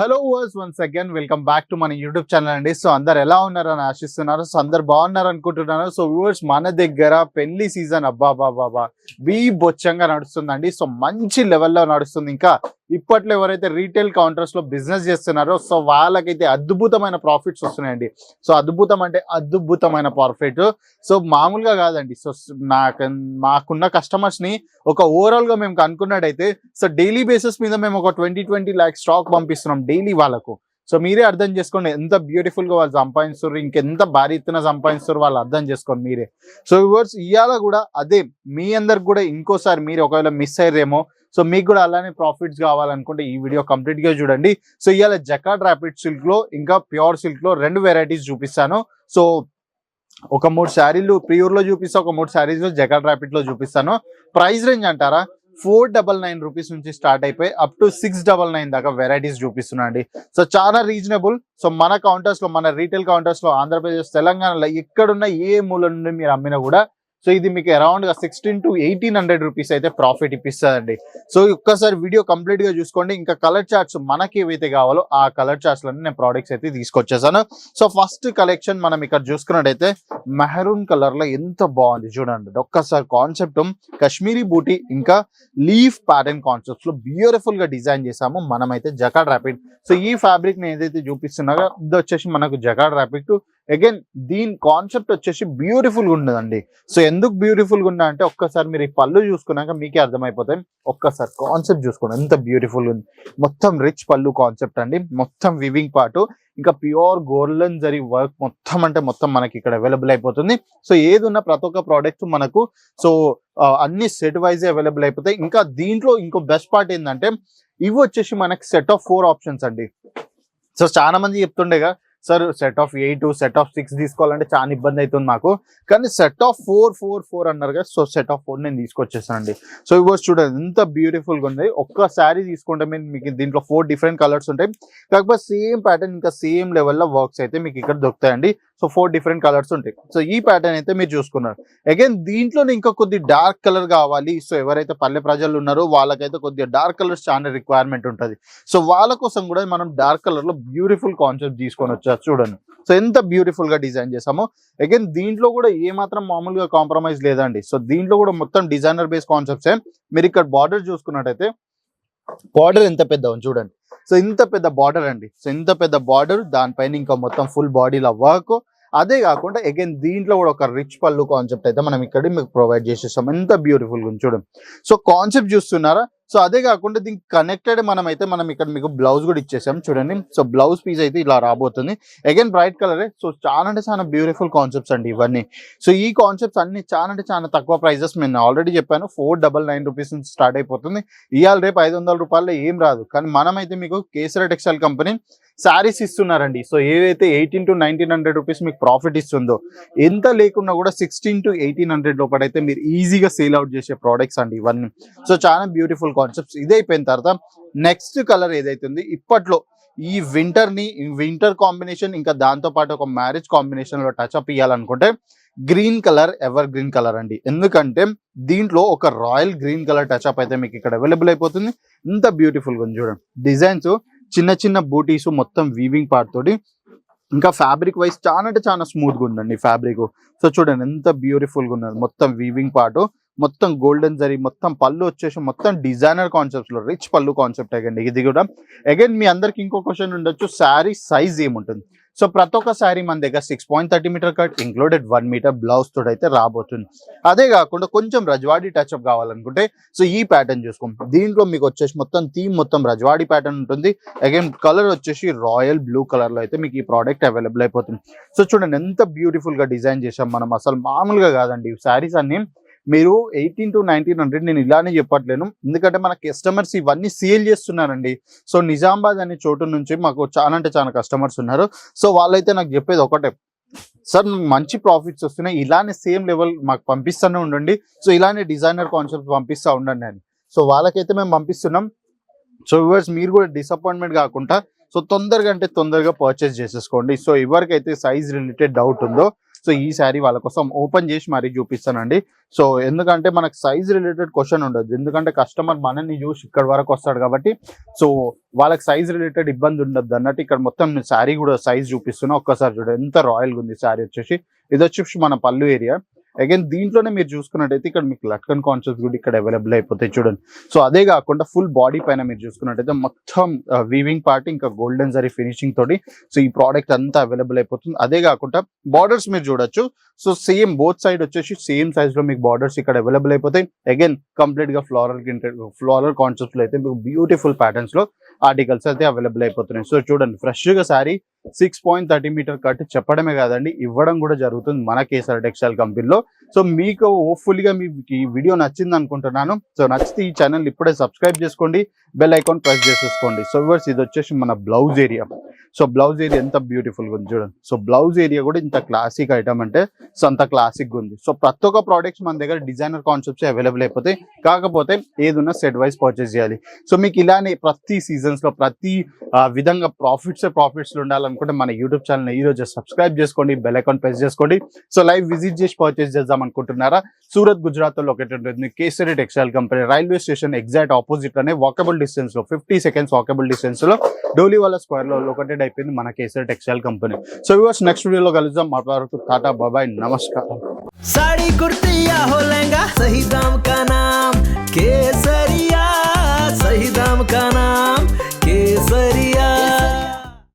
Hello viewers once again welcome back to మన YouTube channel అండి. So అందరు ఎలా ఉన్నారని ఆశిస్తున్నారు. సో అందరు బాగున్నారు అనుకుంటున్నారు సో వ్యూవర్స్ మన దగ్గర పెళ్ళి సీజన్ అబ్బా బాబా బా బీ బొచ్చంగా నడుస్తుందండి. సో మంచి లెవెల్లో నడుస్తుంది. ఇంకా ఇప్పట్లో ఎవరైతే రీటైల్ కౌంటర్స్లో బిజినెస్ చేస్తున్నారో సో వాళ్ళకైతే అద్భుతమైన ప్రాఫిట్స్ వస్తున్నాయండి. సో అద్భుతం అంటే అద్భుతమైన ప్రాఫిట్ సో మామూలుగా కాదండి. సో నాకు మాకున్న కస్టమర్స్ని ఒక ఓవరాల్గా మేము కనుక్కున్నట్టయితే సో డైలీ బేసిస్ మీద మేము ఒక ట్వంటీ ట్వంటీ ల్యాక్ స్టాక్ పంపిస్తున్నాం డైలీ వాళ్ళకు. సో మీరే అర్థం చేసుకోండి. ఎంత బ్యూటిఫుల్గా వాళ్ళు సంపాదిస్తారు ఇంకెంత భారీ ఎత్తున సంపాదిస్తారు వాళ్ళు అర్థం చేసుకోండి మీరే. సో వివర్స్ ఇవాళ కూడా అదే. మీ అందరికి కూడా ఇంకోసారి మీరు ఒకవేళ మిస్ అయ్యారేమో సో మీకు కూడా అలానే ప్రాఫిట్స్ కావాలనుకుంటే ఈ వీడియో కంప్లీట్గా చూడండి. సో ఇవాళ జకాడ్ ర్యాపిడ్ సిల్క్లో ఇంకా ప్యూర్ సిల్క్లో రెండు వెరైటీస్ చూపిస్తాను. సో ఒక మూడు శారీలు ప్యూర్లో చూపిస్తా ఒక మూడు శారీస్లో జకాడ్ ర్యాపిడ్లో చూపిస్తాను. ప్రైస్ రేంజ్ అంటారా? ఫోర్ డబల్ నైన్ రూపీస్ నుంచి స్టార్ట్ అయిపోయి up to six double nine దాకా వెరైటీస్ చూపిస్తున్నాండి సో చాలా రీజనబుల్ సో మన కౌంటర్స్లో మన రీటైల్ కౌంటర్స్లో ఆంధ్రప్రదేశ్ తెలంగాణలో ఎక్కడున్న ఏ మూల నుండి మీరు అమ్మినా కూడా సో ఇది మీకు అరౌండ్గా sixteen to eighteen hundred rupees అయితే ప్రాఫిట్ ఇప్పిస్తుందండి. సో ఒక్కసారి వీడియో కంప్లీట్గా చూసుకోండి. ఇంకా కలర్ చార్ట్స్ మనకి ఏవైతే కావాలో ఆ కలర్ చార్ట్స్ లన్నీ నేను ప్రోడక్ట్స్ అయితే తీసుకొచ్చేసాను. సో ఫస్ట్ కలెక్షన్ మనం ఇక్కడ చూసుకున్నట్టయితే మెహరూన్ కలర్లో ఎంత బాగుంది చూడండి. ఒక్కసారి కాన్సెప్ట్ కాశ్మీరీ బూటీ ఇంకా లీఫ్ ప్యాటర్న్ కాన్సెప్ట్స్లో బ్యూటిఫుల్గా డిజైన్ చేసాము మనమైతే జకాడ్ ర్యాపిడ్ సో ఈ ఫ్యాబ్రిక్ నేను ఏదైతే చూపిస్తున్నాగా ఇది వచ్చేసి మనకు జకాడ్ ర్యాపిడ్ అగైన్ దీని కాన్సెప్ట్ వచ్చేసి బ్యూటిఫుల్గా ఉండదండి సో ఎందుకు బ్యూటిఫుల్గా ఉన్నా అంటే ఒక్కసారి మీరు ఈ పళ్ళు చూసుకున్నాక మీకే అర్థమైపోతాయి. ఒక్కసారి కాన్సెప్ట్ చూసుకోండి. ఎంత బ్యూటిఫుల్ ఉంది. మొత్తం రిచ్ పళ్ళు కాన్సెప్ట్ అండి. మొత్తం వివింగ్ పార్ట్ ఇంకా ప్యూర్ గోల్డెన్ జరీ వర్క్ మొత్తం అంటే మొత్తం మనకి ఇక్కడ అవైలబుల్ అయిపోతుంది. సో ఏది ఉన్న ప్రతి ఒక్క ప్రోడక్ట్ మనకు సో అన్ని సెట్ వైజ్ అవైలబుల్ అయిపోతాయి. ఇంకా దీంట్లో ఇంకో బెస్ట్ పార్ట్ ఏంటంటే ఇవి వచ్చేసి మనకి సెట్ ఆఫ్ ఫోర్ ఆప్షన్స్ అండి. సో చాలా మంది చెప్తుండేగా sir set of eight set of six తీసుకోవాలంటే చాలా ఇబ్బంది అవుతుంది మాకు. కానీ set of four four four అన్నారు కదా సో సెట్ ఆఫ్ ఫోర్ నేను తీసుకొచ్చేసానండి. సో ఇవ్వ చూడండి ఎంత బ్యూటిఫుల్గా ఉంది. ఒక్క శారీ తీసుకుంటే మీరు మీకు దీంట్లో ఫోర్ డిఫరెంట్ కలర్స్ ఉంటాయి. కాకపోతే సేమ్ ప్యాటర్న్ ఇంకా సేమ్ లెవెల్లో వర్క్స్ అయితే మీకు ఇక్కడ దొరుకుతాయండి. సో ఫోర్ డిఫరెంట్ కలర్స్ ఉంటాయి. సో ఈ ప్యాటర్న్ అయితే మీరు చూసుకున్నారు. అగైన్ దీంట్లో ఇంకా కొద్ది డార్క్ కలర్ కావాలి. సో ఎవరైతే పల్లె ప్రజలు ఉన్నారో వాళ్ళకైతే కొద్దిగా డార్క్ కలర్స్ చాలా రిక్వైర్మెంట్ ఉంటుంది. సో వాళ్ళ కోసం కూడా మనం డార్క్ కలర్లో బ్యూటిఫుల్ కాన్సెప్ట్ తీసుకొని వచ్చారు చూడండి. సో ఎంత బ్యూటిఫుల్గా డిజైన్ చేసామో అగైన్ దీంట్లో కూడా ఏ మాత్రం మామూలుగా కాంప్రమైజ్ లేదండి. సో దీంట్లో కూడా మొత్తం డిజైనర్ బేస్ కాన్సెప్ట్స్ మీరు ఇక్కడ బార్డర్ చూసుకున్నట్టయితే బార్డర్ ఎంత పెద్ద చూడండి. సో ఇంత పెద్ద బార్డర్ అండి. సో ఇంత పెద్ద బార్డర్ దానిపైన ఇంకా మొత్తం ఫుల్ బాడీలో వర్క్ అదే కాకుండా అగైన్ దీంట్లో కూడా ఒక రిచ్ పళ్ళు కాన్సెప్ట్ అయితే మనం ఇక్కడ మీకు ప్రొవైడ్ చేసేస్తాం. ఎంత బ్యూటిఫుల్ చూడండి. సో కాన్సెప్ట్ చూస్తున్నారా? సో అదే కాకుండా దీనికి కనెక్టెడ్ మనం అయితే మనం ఇక్కడ మీకు బ్లౌజ్ కూడా ఇచ్చేసాం. చూడండి. సో బ్లౌజ్ పీస్ అయితే ఇలా రాబోతుంది. అగైన్ బ్రైట్ కలరే సో చాలా అంటే చాలా బ్యూటిఫుల్ కాన్సెప్ట్స్ అండి ఇవన్నీ. సో ఈ కాన్సెప్ట్స్ అన్ని చాలా అంటే చాలా తక్కువ ప్రైజెస్ నేను ఆల్రెడీ చెప్పాను. ఫోర్ డబల్ నైన్ రూపీస్ నుంచి స్టార్ట్ అయిపోతుంది. ఇవాళ రేపు ఐదు వందల రూపాయలు ఏం రాదు. కానీ మనమైతే మీకు కేసరా టెక్స్టైల్ కంపెనీ శారీస్ ఇస్తున్నారండి. సో ఏదైతే eighteen to nineteen hundred rupees మీకు ప్రాఫిట్ ఇస్తుందో ఎంత లేకున్నా కూడా సిక్స్టీన్ టు ఎయిటీన్ హండ్రెడ్ లోపల అయితే మీరు ఈజీగా సేల్ అవుట్ చేసే ప్రోడక్ట్స్ అండి ఇవన్నీ. సో చాలా బ్యూటిఫుల్ కాన్సెప్ట్స్ ఇది అయిపోయిన తర్వాత నెక్స్ట్ కలర్ ఏదైతే ఉంది ఇప్పట్లో ఈ వింటర్ని వింటర్ కాంబినేషన్ ఇంకా దాంతో పాటు ఒక మ్యారేజ్ కాంబినేషన్లో టచ్అప్ టచ్ అప్ ఇవ్వాలనుకుంటే green colour evergreen colour అండి. ఎందుకంటే దీంట్లో ఒక royal green colour touch up అయితే మీకు ఇక్కడ అవైలబుల్ అయిపోతుంది. ఇంత బ్యూటిఫుల్గా ఉంది చూడండి. డిజైన్స్ చిన్న చిన్న బూటీస్ మొత్తం వీవింగ్ పార్ట్ తోటి ఇంకా ఫ్యాబ్రిక్ వైజ్ చాలా అంటే చాలా స్మూత్గా ఉందండి ఫ్యాబ్రిక్ సో చూడండి ఎంత బ్యూటిఫుల్గా ఉన్నది. మొత్తం వీవింగ్ పార్ట్ మొత్తం గోల్డెన్ జరీ మొత్తం పళ్ళు వచ్చేసి మొత్తం డిజైనర్ కాన్సెప్ట్స్లో రిచ్ పళ్ళు కాన్సెప్ట్ అయ్యండి ఇది కూడా అగైన్ మీ అందరికి ఇంకో క్వశ్చన్ ఉండొచ్చు శారీ సైజ్ ఏముంటుంది? సో ప్రతి ఒక్క శారీ మన దగ్గర six point thirty metre cut included one metre blouse తోటి అయితే రాబోతుంది. అదే కాకుండా కొంచెం రజవాడి టచ్అప్ కావాలనుకుంటే సో ఈ ప్యాటర్న్ చూసుకోండి దీంట్లో మీకు వచ్చేసి మొత్తం థీమ్ మొత్తం రజవాడి ప్యాటర్న్ ఉంటుంది. అగైన్ కలర్ వచ్చేసి రాయల్ బ్లూ కలర్లో అయితే మీకు ఈ ప్రోడక్ట్ అవైలబుల్ అయిపోతుంది. సో చూడండి ఎంత బ్యూటిఫుల్గా డిజైన్ చేసాం మనం. అసలు మామూలుగా కాదండి శారీస్ అన్ని మీరు ఎయిటీన్ టు నైన్టీన్ హండ్రెడ్ నేను ఇలానే చెప్పట్లేను. ఎందుకంటే మన కస్టమర్స్ ఇవన్నీ సేల్ చేస్తున్నారండి. సో నిజామాబాద్ అనే చోటు నుంచి మాకు చాలా అంటే చాలా కస్టమర్స్ ఉన్నారు. సో వాళ్ళైతే నాకు చెప్పేది ఒకటే. సార్ మంచి ప్రాఫిట్స్ వస్తున్నాయి. ఇలానే సేమ్ లెవెల్ మాకు పంపిస్తూనే ఉండండి. సో ఇలానే డిజైనర్ కాన్సెప్ట్ పంపిస్తూ ఉండండి అని. సో వాళ్ళకైతే మేము పంపిస్తున్నాం. సో వ్యూవర్స్ మీరు కూడా డిసప్పాయింట్మెంట్ కాకుండా సో తొందరగా అంటే తొందరగా పర్చేస్ చేసేసుకోండి. సో ఎవరికైతే సైజ్ రిలేటెడ్ డౌట్ ఉందో సో ఈ శారీ వాళ్ళ కోసం ఓపెన్ చేసి మరీ చూపిస్తానండి. సో ఎందుకంటే మనకు సైజ్ రిలేటెడ్ క్వశ్చన్ ఉండదు. ఎందుకంటే కస్టమర్ మనల్ని చూసి ఇక్కడ వరకు వస్తాడు కాబట్టి సో వాళ్ళకి సైజ్ రిలేటెడ్ ఇబ్బంది ఉండదు అన్నట్టు ఇక్కడ మొత్తం శారీ కూడా సైజ్ చూపిస్తున్నా. ఒక్కసారి చూడండి ఎంత రాయల్గా ఉంది శారీ వచ్చేసి. ఇది వచ్చేసి మన పళ్ళు ఏరియా అగైన్ దీంట్లోనే మీరు చూసుకున్నట్టయితే ఇక్కడ మీకు లట్కన్ కాన్సెప్ట్స్ కూడా ఇక్కడ అవైలబుల్ అయిపోతాయి చూడండి. సో అదే కాకుండా ఫుల్ బాడీ పైన మీరు చూసుకున్నట్టయితే మొత్తం వీవింగ్ పార్ట్ ఇంకా గోల్డెన్ జరీ ఫినిషింగ్ తోటి సో ఈ ప్రోడక్ట్ అంతా అవైలబుల్ అయిపోతుంది. అదే కాకుండా బార్డర్స్ మీరు చూడొచ్చు. సో సేమ్ బోత్ సైడ్ వచ్చేసి సేమ్ సైజ్లో మీకు బార్డర్స్ ఇక్కడ అవైలబుల్ అయిపోతాయి. అగైన్ కంప్లీట్గా ఫ్లోరల్ ఫ్లోరల్ కాన్సెప్ట్లో అయితే మీకు బ్యూటిఫుల్ ప్యాటర్న్స్లో ఆర్టికల్స్ అయితే అవైలబుల్ అయిపోతున్నాయి. సో చూడండి ఫ్రెష్గా sari six point thirty metre cut చెప్పడమే కాదండి ఇవ్వడం కూడా జరుగుతుంది మన కేసర్ టెక్స్టైల్ కంపెనీలో. సో మీకు హోప్ఫుల్గా మీకు ఈ వీడియో నచ్చింది అనుకుంటున్నాను. సో నచ్చితే ఈ ఛానల్ ఇప్పుడే సబ్స్క్రైబ్ చేసుకోండి బెల్ ఐకాన్ ప్రెస్ చేసేసుకోండి. సో ఇవర్స్ ఇది వచ్చేసి మన blouse area. So blouse area ఎంత బ్యూటిఫుల్గా ఉంది చూడండి. సో బ్లౌజ్ ఏరియా కూడా ఇంత క్లాసిక్ ఐటమ్ అంటే సో అంత క్లాసిక్ ఉంది. సో ప్రతి ఒక్క ప్రోడక్ట్స్ మన దగ్గర డిజైనర్ కాన్సెప్ట్స్ అవైలబుల్ అయిపోతాయి. కాకపోతే ఏదున్నా సెట్ వైజ్ పర్చేస్ చేయాలి. సో మీకు ఇలానే ప్రతి సీజన్స్లో ప్రతి విధంగా ప్రాఫిట్స్ ప్రాఫిట్స్ ఉండాలనుకుంటే మన యూట్యూబ్ ఛానల్ ఈ రోజు సబ్స్క్రైబ్ చేసుకోండి బెల్ అకౌంట్ ప్రెస్ చేసుకోండి. సో లైవ్ విజిట్ చేసి పర్చేస్ చేద్దాం అనుకుంటున్నారా? సూరత్ గుజరాత్లో లొకేటెడ్ ఉంటుంది Kesari textile company railway station exact opposite అనే వాకబుల్ డిస్టెన్స్లో ఫిఫ్టీ సెకండ్స్ వాకబుల్ డిస్టెన్స్లో డోలీవాలా స్క్వేర్లో లొకేటెడ్ టార్గెట్ అయిపోయింది మన KCR textile company. So viewers next వీడియోలో కలుద్దాం. మాట్లాడుతూ టాటా బాబాయ్ నమస్కారం. साड़ी कुर्ती या हो लहंगा सही दाम का नाम केसरिया सही दाम का नाम।